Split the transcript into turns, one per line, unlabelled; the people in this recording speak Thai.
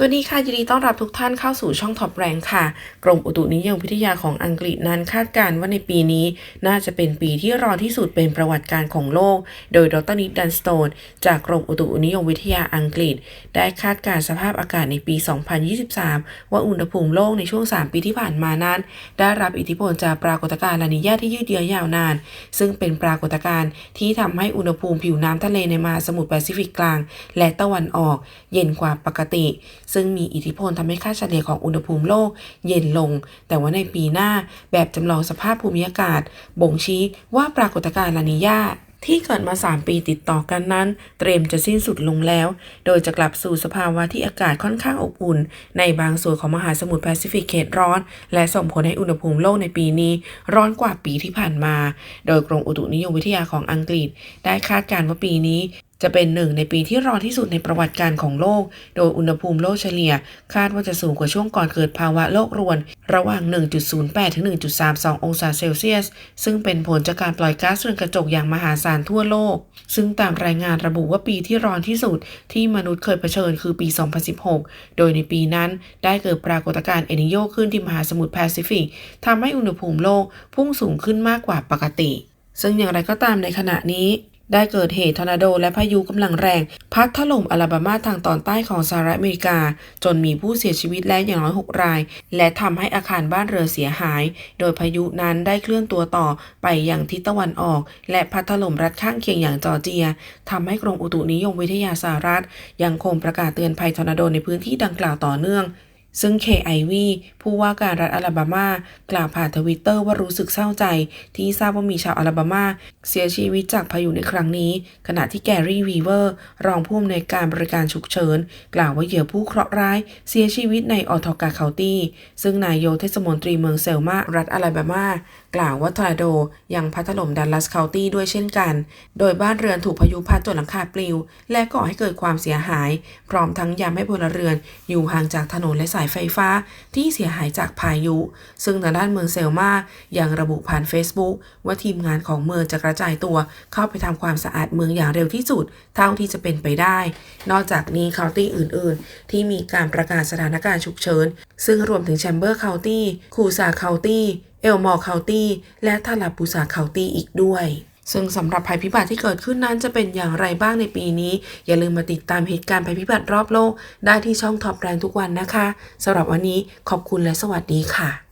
สวัสดีค่ะ ยินดีต้อนรับทุกท่านเข้าสู่ช่องท็อปแรงค่ะ กรมอุตุนิยมวิทยาของอังกฤษนั้นคาดการณ์ว่าในปีนี้ น่าจะเป็นปีที่ร้อนที่สุดเป็นประวัติการของโลก โดยดรนิดดันสโตน จากกรมอุตุนิยมวิทยาอังกฤษ ได้คาดการณ์สภาพอากาศในปี 2023 ว่าอุณหภูมิโลกในช่วง 3 ปีที่ผ่านมานั้น ได้รับอิทธิพลจากปรากฏการณ์ลานิญาที่ยืดเยื้อยาวนาน ซึ่งเป็นปรากฏการณ์ที่ทำให้อุณหภูมิผิวน้ำทะเลในมหาสมุทรแปซิฟิกกลาง และตะวันออก เย็นกว่าปกติซึ่งมีอิทธิพลทำให้ค่าเฉลี่ยของอุณหภูมิโลกเย็นลง แต่ว่าในปีหน้าแบบจำลองสภาพภูมิอากาศ บ่งชี้ว่าปรากฏการณ์ลานิญาที่เกิดมา 3 ปีติดต่อกันนั้น เตรียมจะสิ้นสุดลงแล้ว โดยจะกลับสู่สภาวะที่อากาศค่อนข้างอบอุ่น ในบางส่วนของมหาสมุทรแปซิฟิกเขตร้อน และส่งผลให้อุณหภูมิโลกในปีนี้ ร้อนกว่าปีที่ผ่านมา โดยกรมอุตุนิยมวิทยาของอังกฤษ ได้คาดการณ์ว่าปีนี้ จะเป็นหนึ่งในปีที่ร้อนที่สุดในประวัติการของโลก โดยอุณหภูมิโลกเฉลี่ย คาดว่าจะสูงกว่าช่วงก่อนเกิดภาวะโลกรวน ระหว่าง 1.08 ถึง 1.32 องศาเซลเซียส ซึ่งเป็นผลจากการปล่อยก๊าซเรือนกระจกอย่างมหาศาลทั่วโลก ซึ่งตามรายงานระบุว่าปีที่ร้อนที่สุดที่มนุษย์เคยเผชิญคือปี 2016 โดยในปีนั้นได้เกิดปรากฏการณ์เอนิโยขึ้นที่มหาสมุทรแปซิฟิกทำให้อุณหภูมิโลกพุ่งสูงขึ้นมากกว่าปกติ ซึ่งอย่างไรก็ตามในขณะนี้ ได้เกิดเหตุทอร์นาโดและพายุกำลังแรง พัดถล่มอลาบามาทางตอนใต้ของสหรัฐอเมริกา จนมีผู้เสียชีวิตและอย่างน้อย 6 ราย และทำให้อาคารบ้านเรือเสียหาย โดยพายุนั้นได้เคลื่อนตัวต่อไปอย่างทิศตะวันออก และพัดถล่มรัฐข้างเคียงอย่างจอร์เจียทำให้กรมอุตุนิยมวิทยาสหรัฐ ยังคงประกาศเตือนภัยทอร์นาโดในพื้นที่ดังกล่าวต่อเนื่อง ซึ่งเคไอวีผู้ว่าการรัฐอลาบามากล่าวผ่านทวิตเตอร์ว่ารู้สึกเศร้าใจ ที่ทราบว่ามีชาวอลาบามาเสียชีวิตจากพายุในครั้งนี้ ขณะที่แกรี่วีเวอร์ รองผู้อำนวยการบริการฉุกเฉิน กล่าวว่าเหยื่อผู้เคราะห์ร้าย เสียชีวิตในออทอกาเคาตี้ซึ่งนายโยเทศมนตรีเมืองเซลมารัฐอลาบามากล่าวว่าทอร์นาโดยังพัดถล่มดัลลัสเคาน์ตี้ด้วยเช่นกัน โดยบ้านเรือนถูกพายุพัดจนหลังคาปลิว และก่อให้เกิดความเสียหาย พร้อมทั้งย้ำให้พลเรือนอยู่ห่างจากถนนและายไฟฟ้าที่เสียหายจากพายุ ซึ่งทางด้านเมืองเซลมายังระบุผ่าน Facebook ว่าทีมงานของเมืองจะกระจายตัวเข้าไปทำความสะอาดเมืองอย่างเร็วที่สุด เท่าที่จะเป็นไปได้ นอกจากนี้เคาน์ตี้อื่น ๆ ที่มีการประกาศสถานการณ์ฉุกเฉิน ซึ่งรวมถึงแชมเบอร์เคาน์ตี้คูซาเคาน์ตี้เอลมอร์เคาน์ตี้และทาลาปูซาเคาน์ตี้อีกด้วย ซึ่งสำหรับภัยพิบัติที่เกิดขึ้นนั้นจะเป็นอย่างไรบ้างในปีนี้ อย่าลืมมาติดตามเหตุการณ์ภัยพิบัติรอบโลก ได้ที่ช่องท็อปแรงทุกวันนะคะสำหรับวันนี้ขอบคุณและสวัสดีค่ะ